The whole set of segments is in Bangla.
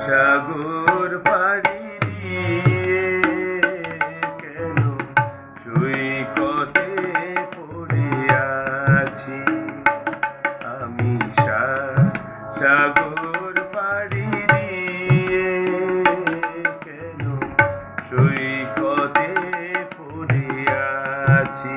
সাগর পাড়ি দিয়ে কেন সৈকতে পড়ে আছি? আমি সাগর পাড়ি দিয়ে কেন সৈকতে পড়ে আছি?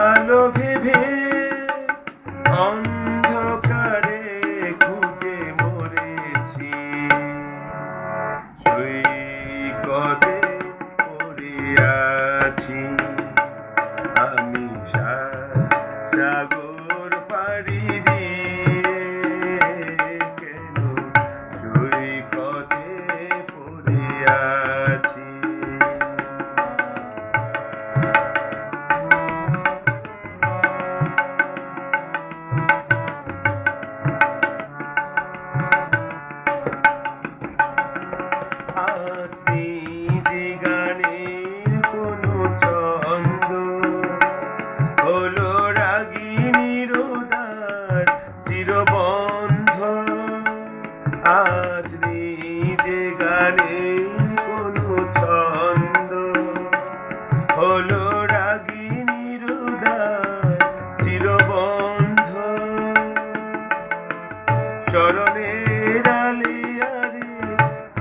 আলো ভিভি আছি গানের কোনো ছন্দ হলো রাগী নিরোদার চিরবন্ধ। আজ যে গানের